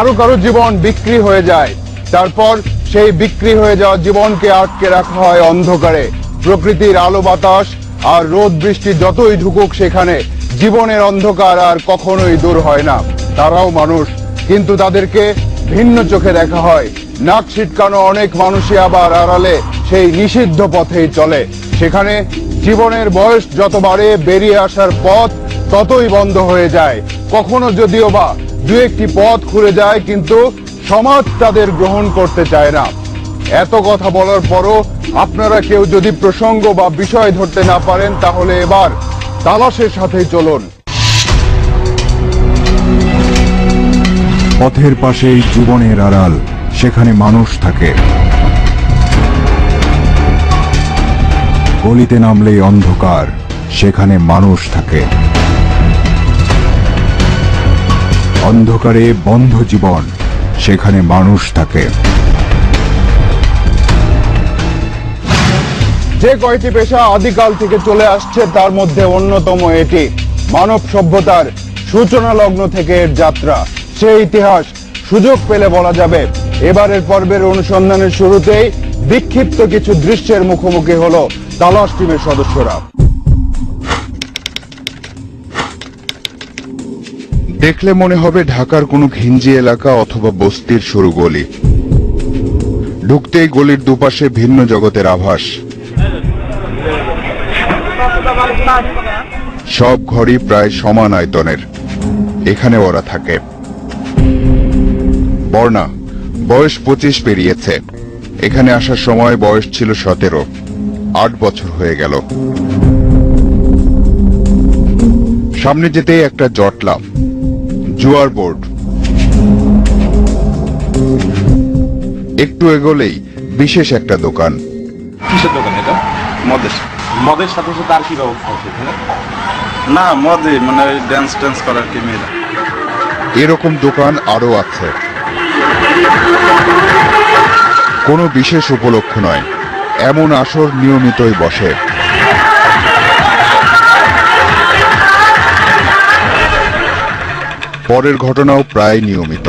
কারও কারও জীবন বিক্রি হয়ে যায়। তারপর সেই বিক্রি হয়ে যাওয়া জীবনকে আটকে রাখা হয় অন্ধকারে। প্রকৃতির আলো বাতাস আর রোদ বৃষ্টি যতই ঢুকুক সেখানে জীবনের অন্ধকার আর কখনোই দূর হয় না। তারাও মানুষ, কিন্তু তাদেরকে ভিন্ন চোখে দেখা হয়। নাক ছিটকানো অনেক মানুষই আবার আড়ালে সেই নিষিদ্ধ পথেই চলে। সেখানে জীবনের বয়স যত বাড়ে, বেরিয়ে আসার পথ ততই বন্ধ হয়ে যায়। কখনো যদিও বা দু একটি পথ খুলে যায়, কিন্তু সমাজ তাদের গ্রহণ করতে চায় না। এত কথা বলার পরও আপনারা কেউ যদি প্রসঙ্গ বা বিষয় ধরতে না পারেন, তাহলে এবার তালাশের সাথেই চলুন। পথের পাশেই জীবনের আড়াল, সেখানে মানুষ থাকে। গলিতে নামলেই অন্ধকার, সেখানে মানুষ থাকে। অন্ধকারে বন্ধ জীবন, সেখানে মানুষ থাকে। যে কয়টি পেশা আদিকাল থেকে চলে আসছে, তার মধ্যে অন্যতম এটি। মানব সভ্যতার সূচনা লগ্ন থেকে এর যাত্রা। সেই ইতিহাস সুযোগ পেলে বলা যাবে। এবারের পর্বের অনুসন্ধানের শুরুতেই বিক্ষিপ্ত কিছু দৃশ্যের মুখোমুখি হলো তালাশ টিমের সদস্যরা। দেখলে মনে হবে ঢাকার কোনো ঘিঞ্জি এলাকা অথবা বস্তির সরু গলি। ঢুকতেই গলির দুপাশে ভিন্ন জগতের আভাস। সব ঘরই প্রায় সমান আয়তনের। এখানে ওরা থাকে। বর্ণা, বয়স পঁচিশ পেরিয়েছে। এখানে আসার সময় বয়স ছিল সতেরো। আট বছর হয়ে গেল। সামনে যেতেই একটা জটলা। জুয়ার বোর্ড। একটু এগোলেই বিশেষ একটা দোকান। কিসের দোকান এটা? মদের। মদের সাথে সাথে আর কি ব্যবস্থা আছে এখানে? না মদে মানে ড্যান্স ট্যান্স করার কি মেয়েরা। এরকম দোকান আরও আছে। কোনো বিশেষ উপলক্ষ নয়। এমন আসর নিয়মিতই বসে। পরের ঘটনাও প্রায় নিয়মিত।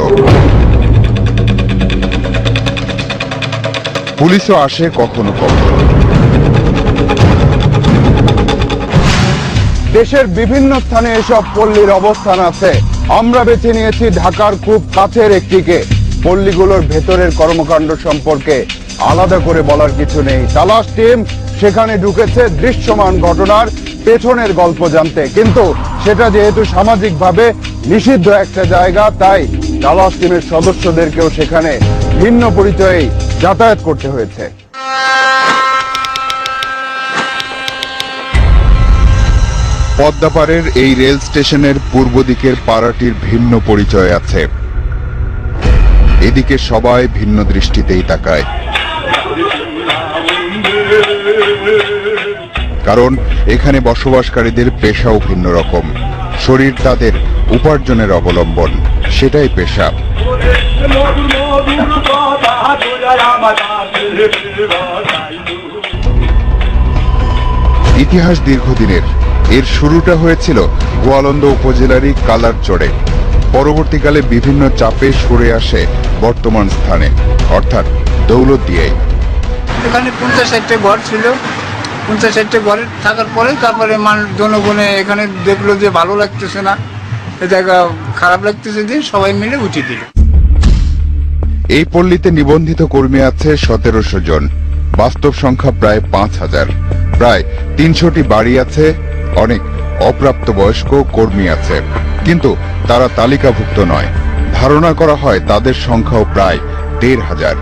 পুলিশও আসে কখনো কখনো। দেশের বিভিন্ন স্থানে এসব পল্লীর অবস্থান আছে। আমরা বেছে নিয়েছি ঢাকার খুব কাছের একটিকে। পল্লীগুলোর ভেতরের কর্মকাণ্ড সম্পর্কে আলাদা করে বলার কিছু নেই। তালাশ টিম সেখানে ঢুকেছে দৃশ্যমান ঘটনার পেছনের গল্প জানতে। কিন্তু সেটা যেহেতু সামাজিকভাবে নিষিদ্ধ একটা জায়গা, তাই তালাশ টিমের সদস্যদেরকেও সেখানে ভিন্ন পরিচয়ে যাতায়াত করতে হয়েছে। পদ্মাপাড়ের এই রেল স্টেশনের পূর্ব দিকের পাড়াটির ভিন্ন পরিচয় আছে। এদিকে সবাই ভিন্ন দৃষ্টিতেই তাকায়। কারণ এখানে বসবাসকারীদের পেশাও ভিন্ন রকম। শরীর তাদের উপার্জনের অবলম্বন, সেটাই পেশা। ইতিহাস দীর্ঘদিনের। এর শুরুটা হয়েছিল গোয়ালন্দ উপজেলারই কালার চড়ে পরবর্তীকালে বিভিন্ন চাপে সরে আসে বর্তমান স্থানে, অর্থাৎ দৌলত দিয়েই এখানে পঞ্চাশ ষাটটা ঘর ছিল। পঞ্চাশ ষাটটা ঘরে থাকার পরে তারপরে মানুষ জনগণে এখানে দেখল যে ভালো লাগতেছে না। এ জায়গা খারাপ লাগতেছে যে সবাই মিলে উঠিয়ে দিল। এই পল্লীতে নিবন্ধিত কর্মী আছে সতেরোশো জন। বাস্তব সংখ্যা প্রায় পাঁচ হাজার। প্রায় তিনশোটি বাড়ি আছে, অনেক অপ্রাপ্ত বয়স্ক কর্মী আছে। কিন্তু তারা তালিকাভুক্ত নয়। ধারণা করা হয় তাদের সংখ্যাও প্রায় দেড় হাজার।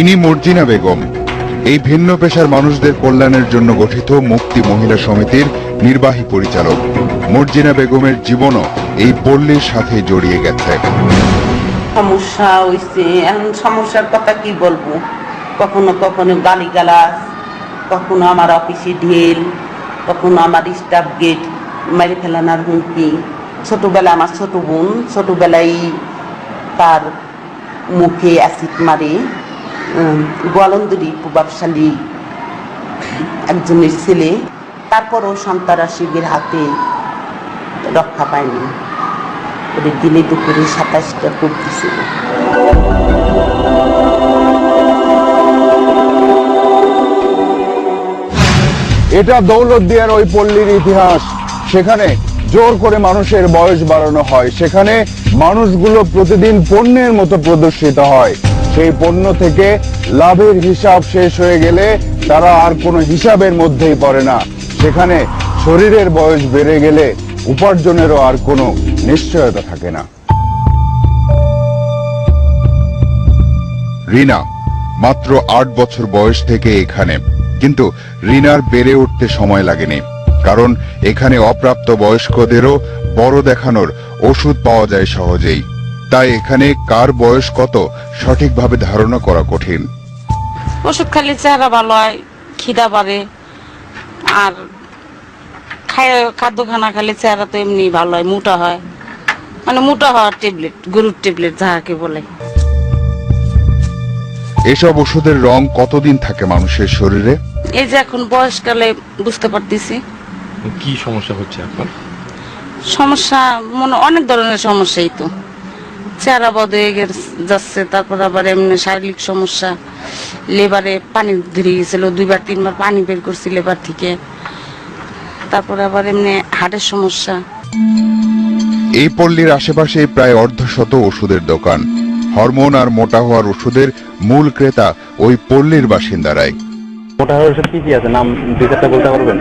ইনি মর্জিনা বেগম। এই ভিন্ন পেশার মানুষদের কল্যাণের জন্য গঠিত মুক্তি মহিলা সমিতির নির্বাহী পরিচালক। মর্জিনা বেগমের জীবনও এই পল্লীর সাথে জড়িয়ে গেছে। সমস্যা হয়েছে এখন সমস্যার কথা কি বলব? কখনো কখনো গালিগালাজ, কখনো আমার অফিসে ঢেল, কখনো আমার স্টাফ গেট মেরে ফেলানোর হুমকি। ছোটবেলা আমার ছোট বোন, ছোটবেলায় তার মুখে অ্যাসিড মারে। গোয়ালন্দরি প্রভাবশালী একজনের ছেলে। তারপরও সন্তারাশিদের হাতে রক্ষা পায়নি। ওদের দিনে দুপুরে সাতাশটা কূপ দিছিল এটা দৌলতদিয়ার ওই পল্লীর ইতিহাস। সেখানে জোর করে মানুষের বয়স বাড়ানো হয়। সেখানে মানুষগুলো প্রতিদিন পণ্যের মতো প্রদর্শিত হয়। সেই পণ্য থেকে লাভের হিসাব শেষ হয়ে গেলে তারা আর কোনো হিসাবের মধ্যেই পড়ে না। সেখানে শরীরের বয়স বেড়ে গেলে উপার্জনেরও আর কোনো নিশ্চয়তা থাকে না। রিনা, মাত্র আট বছর বয়স থেকে এখানে। কিন্তু রিনার বেড়ে উঠতে সময় লাগেনি। কারণ এখানে অপ্রাপ্ত বয়স্কদেরও বড় দেখানোর ওষুধ পাওয়া যায় সহজেই। তাই এখানে কার বয়স কত সঠিকভাবে ধারণা করা কঠিন। ওষুধ খালি চেহারা ভালো হয় খিদা বাড়ে আর খায় খাদ্য খানা খালি চেহারা তো এমনি ভালো হয় মোটা হয়। মানে মোটা হওয়ার ট্যাবলেট গরুর ট্যাবলেট যাহাকে বলে। এসব ওষুধের রং কতদিন থাকে মানুষের শরীরে? এই যে এখন বয়সকালে বুঝতে পারতেছি। কি সমস্যা হচ্ছে আপনার? সমস্যা মনে অনেক ধরনের সমস্যাই তো। চেহারা বদ হয়ে গে- যাচ্ছে তারপর আবার এমনি শারীরিক সমস্যা লেবারে পানি ধরে গেছিল দুইবার তিনবার পানি বের করছি লেবার থেকে। তারপর আবার এমনি হার্টের সমস্যা। এই পল্লীর আশেপাশে প্রায় অর্ধশত ওষুধের দোকান। হরমোন আর মোটা হওয়ার ওষুধের মূল ক্রেতা ওই পল্লীর বাসিন্দারাই। মোটা হওয়ার ওষুধ কি কি আছে? নাম দুই চারটা বলতে পারবেন?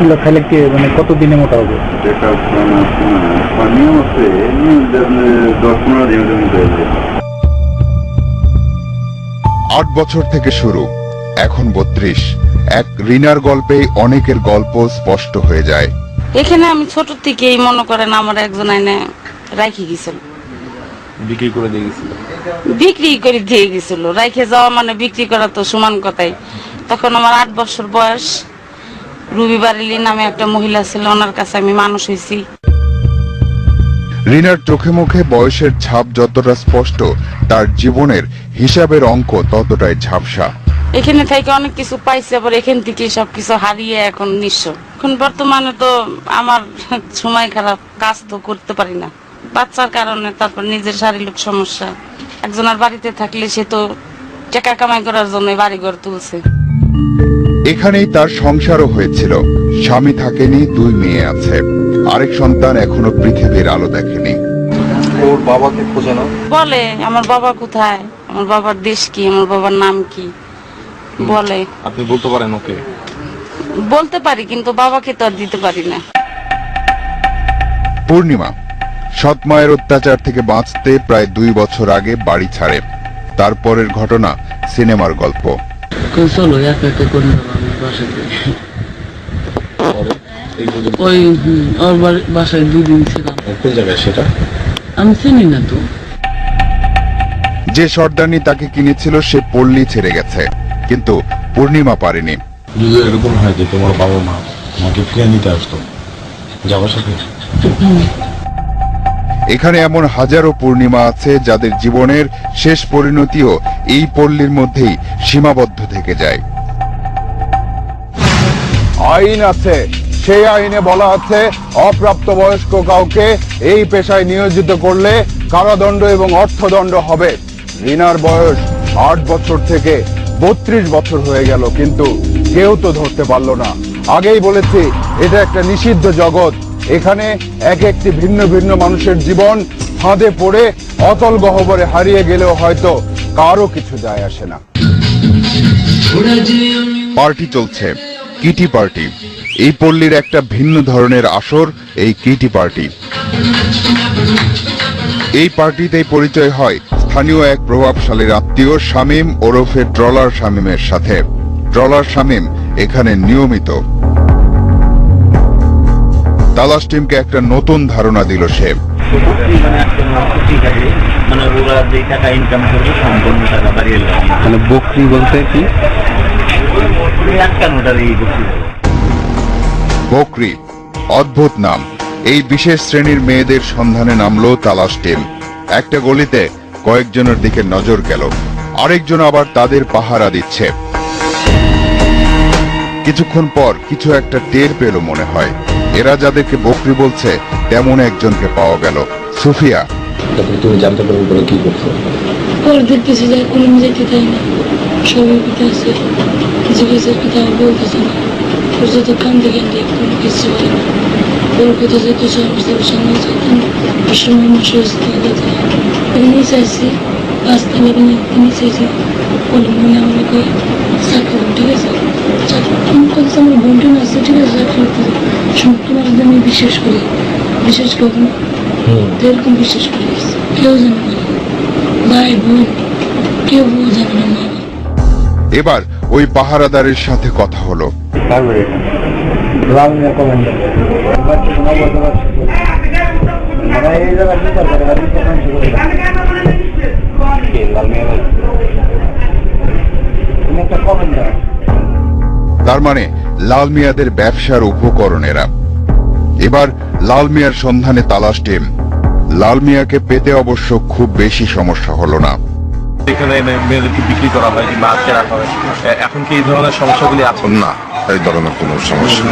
এগুলো খাইলে কি মানে কত দিনে মোটা হবে আট বছর থেকে শুরু এখন বত্রিশ। এক রিনার গল্পেই অনেকের গল্প স্পষ্ট হয়ে যায়। এখানে আমি ছোট থেকেই মনে করেন আমার একজন আইনে রাখি গেছিল। বিক্রি করে দিয়ে গেছিল? বিক্রি করে দিয়ে গেছিল। রাইখে যাওয়া মানে বিক্রি করা তো সমান কথাই। তখন আমার আট বছর বয়স। রুবি বারেলি নামে একটা মহিলা ছিল ওনার কাছে আমি মানুষ হয়েছি। রিনার চোখে মুখে বয়সের ছাপ যতটা স্পষ্ট তার জীবনের হিসাবের অঙ্ক ততটাই ঝাপসা। এখানে থেকে অনেক কিছু পাইছি আবার এখান থেকে সবকিছু হারিয়ে এখন নিঃস্ব। এখন বর্তমানে তো আমার সময় খারাপ কাজ তো করতে পারি না। বাচ্চার কারণে তারপর নিজের শারীরিক সমস্যা। একজনের বাড়িতে থাকলে সে তো টাকা কামাই করার জন্য বাড়ি ঘর তুলছে। এখানেই তার সংসারও হয়েছিল। স্বামী থাকেনি দুই মেয়ে আছে। আরেক সন্তান এখনও পৃথিবীর আলো দেখেনি। ওর বাবাকে খোঁজে না বলে আমার বাবা কোথায়? আমার বাবার দেশ কি? আমার বাবার নাম কি? বলে আপনি বলতে পারেন ওকে। বলতে পারি কিন্তু বাবাকে তো আর দিতে পারি না। পূর্ণিমা সৎ মায়ের অত্যাচার থেকে বাঁচতে প্রায় দুই বছর আগে বাড়ি ছাড়ে। তারপরের ঘটনা সিনেমার গল্প। চলো একা একা করে বাসাতে ওই ওর বাসায় দুদিন ছিলাম। কোন জায়গায় সেটা? আমি চিনি না তো। যে সর্দারনি তাকে কিনেছিল সে পল্লী ছেড়ে গেছে। কিন্তু পূর্ণিমা পারেনি। যদি এরকম হয় যে তোমার বাবা মা আমাকে ফিরে নিতে আসতো যাবার সাথে? এখানে এমন হাজারো পূর্ণিমা আছে যাদের জীবনের শেষ পরিণতিও এই পল্লীর মধ্যেই সীমাবদ্ধ থেকে যায়। আইন আছে সেই আইনে বলা আছে অপ্রাপ্ত বয়স্ক কাউকে এই পেশায় নিয়োজিত করলে কারাদণ্ড এবং অর্থদণ্ড হবে। রিনার বয়স আট বছর থেকে বত্রিশ বছর হয়ে গেল কিন্তু কেউ তো ধরতে পারল না। আগেই বলেছি এটা একটা নিষিদ্ধ জগৎ। এখানে এক একটি ভিন্ন ভিন্ন মানুষের জীবন ফাঁদে পড়ে অতল গহবরে হারিয়ে গেলেও হয়তো কারও কিছু যায় আসে না। পার্টি চলছে। Kitty party. এই পল্লীর একটা ভিন্ন ধরনের আসর এই কিটি পার্টি। এই পার্টিতেই পরিচয় হয় স্থানীয় এক প্রভাবশালীর আত্মীয় শামীম ওরফে ট্রলার শামীমের সাথে। ট্রলার শামীম এখানে নিয়মিত। তালাশ টিমকে একটা নতুন ধারণা দিল সে। মানে বকরি বলতে কি? আটকানোটার এই বক্তৃতা বকরি অদ্ভুত নাম। এই বিশেষ শ্রেণির মেয়েদের সন্ধানে নামলো তালাশ টিম। একটা গলিতে কয়েকজনের দিকে নজর গেল। আরেকজন আবার তাদের পাহারা দিচ্ছে। কিছুক্ষণ পর কিছু একটা টের পেল মনে হয়। এরা যাদেরকে বকরি বলছে তেমন একজনকে পাওয়া গেল। সুফিয়া। তারপরে তুমি জানতে পারবে বলে কি করছ। দেখতেছি যে কোনো যেতে দেয় না সবাই আছে? কিছু কিছু কথা বলতেছে না ওর যত কান্দে কান্দে কোনো কিছু হয় না ওর কথা যেতে সমস্যার সামনে যেতেন ওর সময় মাসে যেতে এমনি চাইছি তালা কিনে কিনে চাইছি বলে মনে আমার কয়ে চাকরি করো, ঠিক আছে চাকরি আমার কথা আমার বন্ধু আছে ঠিক আছে চাকরি করতে যদি আমি বিশ্বাস করি বিশ্বাস করব না তো এরকম বিশ্বাস করি কেউ জানে না ভাই বোন কেউ জানে না এবার ওই পাহারাদারের সাথে কথা হলো। তার মানে লাল মিয়াদের ব্যবসার উপকরণেরা। এবার লাল মিয়ার সন্ধানে তালাশ টিম। লাল মিয়াকে পেতে অবশ্য খুব বেশি সমস্যা হলো না। এখানে এনে মেয়েদেরকে বিক্রি করা হয় কিংবা আটকে রাখা হয়? এখন কি এই ধরনের সমস্যাগুলি আছে? না এই ধরনের কোনো সমস্যা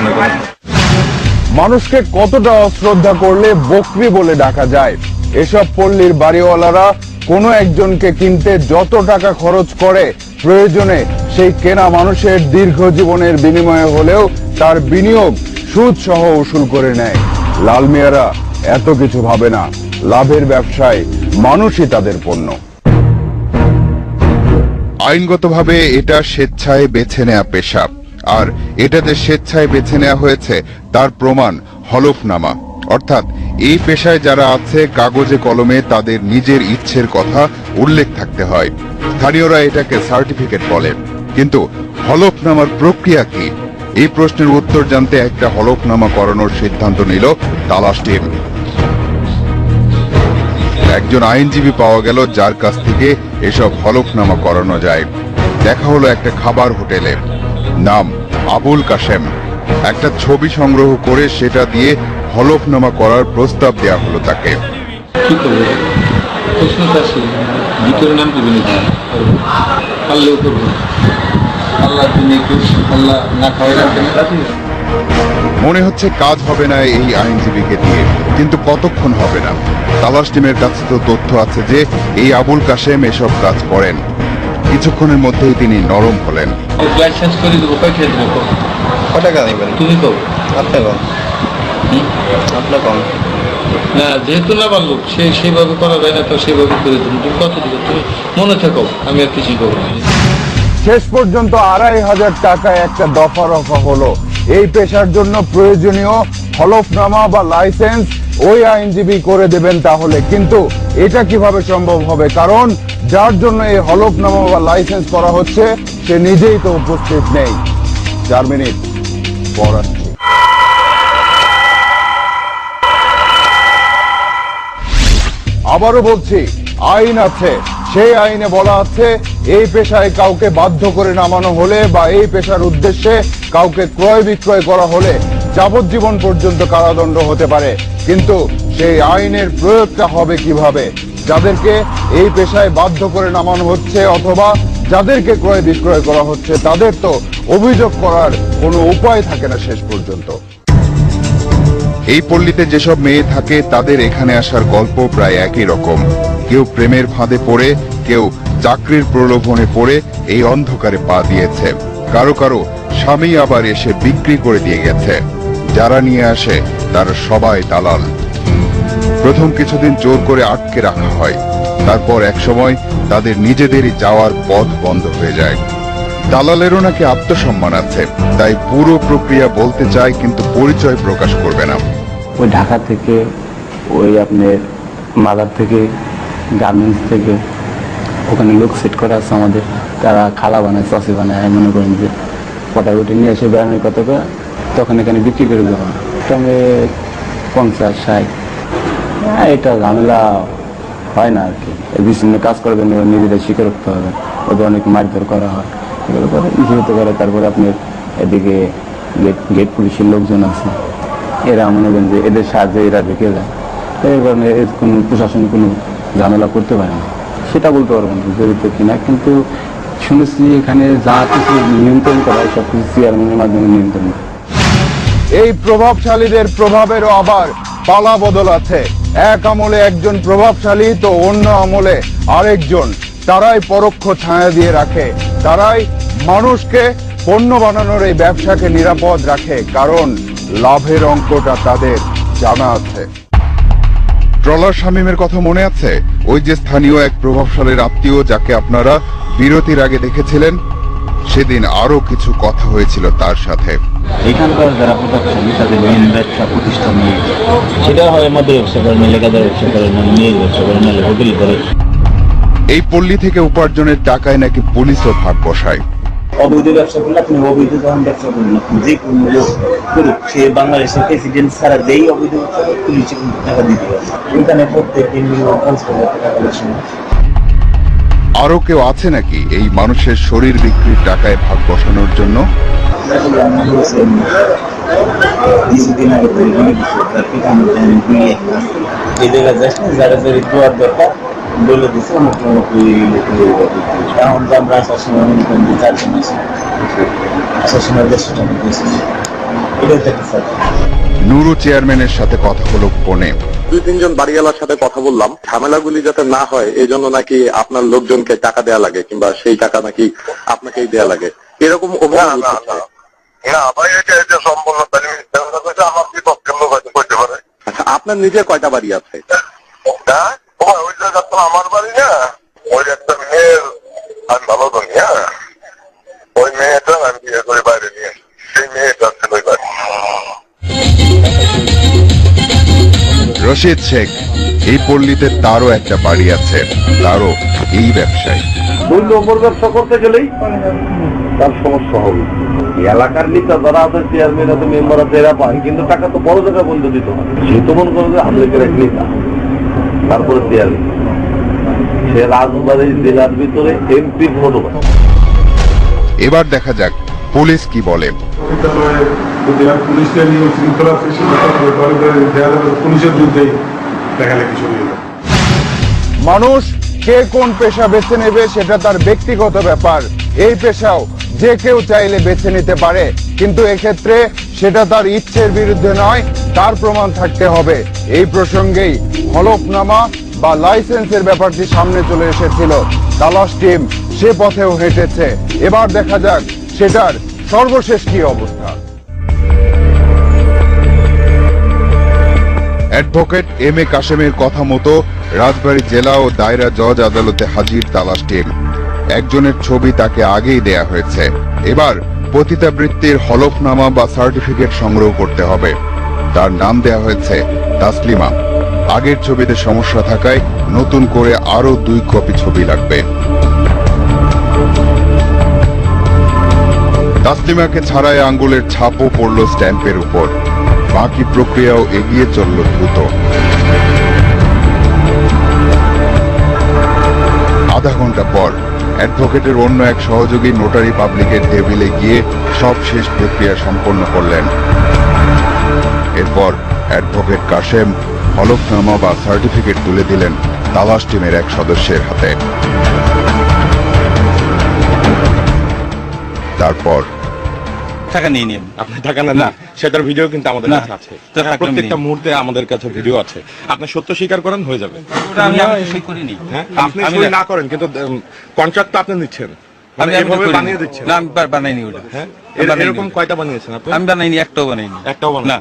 মানুষকে কতটা অশ্রদ্ধা করলে বকরি বলে ডাকা যায়? এসব পল্লীর বাড়িওয়ালারা কোনো একজনকে কিনতে যত টাকা খরচ করে প্রয়োজনে সেই কেনা মানুষের দীর্ঘ জীবনের বিনিময়ে হলেও তার বিনিয়োগ সুদ সহ উসুল করে নেয়। লাল মিয়ারা এত কিছু ভাবে না। লাভের ব্যবসায় মানুষই তাদের পণ্য। আইনগতভাবে এটা স্বেচ্ছায় বেছে নেয়া পেশা আর এটা যে স্বেচ্ছায় বেছে নেওয়া হয়েছে, তার প্রমাণ হলফনামা। অর্থাৎ, এই পেশায় যারা আছে, কাগজে কলমে তাদের নিজের ইচ্ছের কথা উল্লেখ থাকতে হয়। স্থানীয়রা এটাকে সার্টিফিকেট বলে। কিন্তু হলফনামার প্রক্রিয়া কি? এই প্রশ্নের উত্তর জানতে একটা হলফনামা করানোর সিদ্ধান্ত নিল তালাশ টিম। একজন আইনজীবী পাওয়া গেল যার কাছ থেকে এসব হলফনামা করানো যায়। দেখা হলো একটা খাবার হোটেলে। নাম আবুল কাশেম। একটা ছবি সংগ্রহ করে সেটা দিয়ে হলফনামা করার প্রস্তাব দেওয়া হলো তাকে। মনে হচ্ছে কাজ হবে না এই আইনজীবীকে দিয়ে। কিন্তু কতক্ষণ হবে না? তালাশ টিমের কাছে তো তথ্য আছে যে এই আবুল কাশেম এসব কাজ করেন। কিছুক্ষণের মধ্যেই তিনি নরম হলেন। তুমি না যেহেতু সে সেইভাবে করা যায় না তো সেইভাবে করে দেবো। তুমি কত দিবে? তুমি মনে থাকো আমি আর কিছুই করব শেষ পর্যন্ত আড়াই হাজার টাকায় একটা দফা রফা হলো। এই পেশার জন্য প্রয়োজনীয় হলফনামা বা লাইসেন্স ওই আইনজীবী করে দেবেন তাহলে। কিন্তু এটা কীভাবে সম্ভব হবে? কারণ যার জন্য এই হলফনামা বা লাইসেন্স করা হচ্ছে, সে নিজেই তো উপস্থিত নেই। চার মিনিট পর আবারও বলছি, আইন আছে। সেই আইনে বলা আছে, এই পেশায় কাউকে বাধ্য করে নামানো হলে বা এই পেশার উদ্দেশ্যে কাউকে ক্রয় বিক্রয় করা হলে যাবজ্জীবন পর্যন্ত কারাদণ্ড হতে পারে। কিন্তু সেই আইনের প্রয়োগটা হবে কীভাবে? যাদেরকে এই পেশায় বাধ্য করে নামানো হচ্ছে অথবা যাদেরকে ক্রয় বিক্রয় করা হচ্ছে, তাদের তো অভিযোগ করার কোনো উপায় থাকে না শেষ পর্যন্ত। এই পল্লীতে যেসব মেয়ে থাকে, তাদের এখানে আসার গল্প প্রায় একই রকম। কেউ প্রেমের ফাঁদে পড়ে, কেউ চাকরির প্রলোভনে পড়ে, এই অন্ধকারে পা দিয়েছে। কারও কারও স্বামী আবার এসে বিক্রি করে দিয়ে গেছে। যারা নিয়ে আসে, তারা সবাই দালাল। প্রথম কিছুদিন জোর করে আটকে রাখা হয়। তারপর একসময় তাদের নিজেদেরই যাওয়ার পথ বন্ধ হয়ে যায়। দালালেরও নাকি আত্মসম্মান আছে, তাই পুরো প্রক্রিয়া বলতে চায় কিন্তু পরিচয় প্রকাশ করবে না। ওই ঢাকা থেকে, ওই আপনার মাদার থেকে, গার্মেন্টস থেকে, ওখানে লোক সেট করা আছে আমাদের। তারা খালা বানায় সসে বানায় মনে করেন যে পটাগুটি নিয়ে এসে বেড়ানোর করে তখন এখানে বিক্রি করে দেওয়া সঙ্গে পঞ্চাশ, ষাট। হ্যাঁ এটা ঝামেলা হয় না আর কি। বিভিন্ন কাজ করবেন নিজেদের স্বীকারোক্ত হবে। ওদের অনেক মারধর করা হয়। এগুলো করে যেহেতু করে, তারপরে আপনার এদিকে গেট গেট পুলিশের লোকজন আছে, এরা মনে করেন যে এদের সাহায্যে এরা ঢুকে যায়। এই কারণে এর কোনো প্রশাসন কোনো ঝামেলা করতে পারে না। সেটা বলতে পারব না জড়িত কিনা কিন্তু শুনেছি এখানে যা কিছু নিয়ন্ত্রণ করা হয় সব কিছু চেয়ারম্যানের মাধ্যমে নিয়ন্ত্রণ। এই প্রভাবশালীদের প্রভাবেরও আবার পালা বদল আছে। এক আমলে একজন প্রভাবশালী, তো অন্য আমলে আরেকজন। তারাই পরোক্ষ ছায়া দিয়ে রাখে। তারাই মানুষকে পণ্য বানানোর এই ব্যবসাকে নিরাপদ রাখে, কারণ লাভের অঙ্কটা তাদের জানা আছে। ট্রলার শামীমের কথা মনে আছে? ওই যে স্থানীয় এক প্রভাবশালীর আত্মীয়, যাকে আপনারা বিরতির আগে দেখেছিলেন, সেদিন আরও কিছু কথা হয়েছিল তার সাথে। এখানকার যারা প্রভাবশালী তাদের মেন ব্যবসা প্রতিষ্ঠান নিয়ে। সেটা হয় মদের ব্যবসা করে না লেখাদার ব্যবসা করে না মেয়ের ব্যবসা করে না হোটেল করে। এই পল্লী থেকে উপার্জনের টাকায় নাকি পুলিশও ভাগ বসায়? অবৈধ ব্যবসা করলে আপনি অবৈধ যখন ব্যবসা করুন আপনি যে কোনো লোক করুক সে বাংলাদেশের প্রেসিডেন্ট ছাড়া যেই অবৈধ ব্যবসা করে পুলিশে টাকা দিতে হবে এখানে প্রত্যেক দিন টাকা কালেকশন আরও কেউ আছে নাকি এই মানুষের শরীর বিক্রির টাকায় ভাগ বসানোর জন্য কিছুদিন আগে এই জায়গায় যারা যারা দরকার বলে দিচ্ছে। এখন তো আমরা আসার সময় মনে করেন যে চারজন আছি আসার সময় দেড়শো টাকা দিয়েছি এটাই তো নুরু চেয়ারম্যানের সাথে কথা হলো ফোনে দুই তিনজন বাড়িওয়ালার সাথে কথা বললাম। ঝামেলাগুলি যাতে না হয় এই জন্য নাকি আপনার লোকজনকে টাকা দেয়া লাগে কিংবা সেই টাকা নাকি আপনাকেই দেয়া লাগে। এরকম অভিযোগ উঠেছে। আচ্ছা আপনার নিজের কয়টা বাড়ি আছে? আমার বাড়ি না। ওই একটা মেয়ের আমি ভালো জানি হ্যাঁ। ওই মেয়েটা আমি বিয়ে করে রশিদ শেখ এই পল্লীতে তারও একটা বাড়ি আছে তারও এই ব্যবসায়। দুই নম্বর ব্যবসা করতে গেলেই তার সমস্যা হবে। এলাকার নেতা যারা আছে চেয়ারম্যান আছে মেম্বার আছে এরা পায়। কিন্তু টাকা তো বড় জায়গায় বন্ধ দিত হবে সে তো মনে করে যে আমলেকের এক নেতা তারপরে চেয়ারম্যান সে রাজবাড়ি জেলার ভিতরে এমপির ফটো এবার দেখা যাক পুলিশ কি বলে? মানুষ কে কোন পেশা বেছে নেবে সেটা তার ব্যক্তিগত ব্যাপার। এই পেশাও যে কেউ চাইলে বেছে নিতে পারে। কিন্তু এক্ষেত্রে সেটা তার ইচ্ছের বিরুদ্ধে নয় তার প্রমাণ থাকতে হবে। এই প্রসঙ্গেই হলফনামা বা লাইসেন্সের ব্যাপারটি সামনে চলে এসেছিল। তালাশ টিম সে পথেও হেঁটেছে। এবার দেখা যাক সেটার সর্বশেষ কি অবস্থা? অ্যাডভোকেট এম এ কাশেমের কথা মতো রাজবাড়ী জেলা ও দায়রা জজ আদালতে হাজির তালাশ টিম একজনের ছবি তাকে আগেই দেয়া হয়েছে। এবার পতিতাবৃত্তির হলফনামা বা সার্টিফিকেট সংগ্রহ করতে হবে। তার নাম দেয়া হয়েছে তাসলিমা। আগের ছবিতে সমস্যা থাকায় নতুন করে আরও দুই কপি ছবি লাগবে। তাসলিমাকে ছাড়াই আঙ্গুলের ছাপও পড়ল স্ট্যাম্পের উপর। বাকি প্রক্রিয়াও এগিয়ে চলল দ্রুত। আধা ঘণ্টা পর অ্যাডভোকেটের অন্য এক সহযোগী নোটারি পাবলিকের টেবিলে গিয়ে সব শেষ প্রক্রিয়া সম্পন্ন করলেন। এরপর অ্যাডভোকেট কাশেম হলফনামা বা সার্টিফিকেট তুলে দিলেন তালাশ টিমের এক সদস্যের হাতে। তারপর টাকা নিয়ে নিন। আপনি টাকা নেন না সেটার ভিডিও কিন্তু আমাদের কাছে আছে। প্রত্যেকটা মুহূর্তে আমাদের কাছে ভিডিও আছে। আপনি সত্য স্বীকার করেন হয়ে যাবে। আমি আমি সই করিনি। হ্যাঁ আপনি সই না করেন কিন্তু কন্ট্রাক্ট তো আপনি নিচ্ছেন মানে আমি আমি এভাবে বানিয়ে দিচ্ছেন। না আমি বানাইনি ওটা। হ্যাঁ এরকম কয়টা বানিয়েছেন আপনি? আমি বানাইনি একটাও বানাইনি। একটাও না।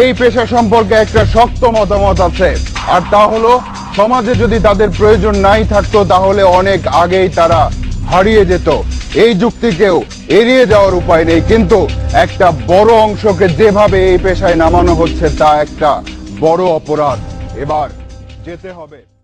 এই পেশা সম্পর্কে একটা শক্ত মতামত আছে আর তা হলো সমাজে যদি তাদের প্রয়োজন নাই থাকতো, তাহলে অনেক আগেই তারা হারিয়ে যেত। এই যুক্তিকেও এড়িয়ে যাওয়ার উপায় নেই। কিন্তু একটা বড় অংশকে যেভাবে এই পেশায় নামানো হচ্ছে, তা একটা বড় অপরাধ। এবার যেতে হবে।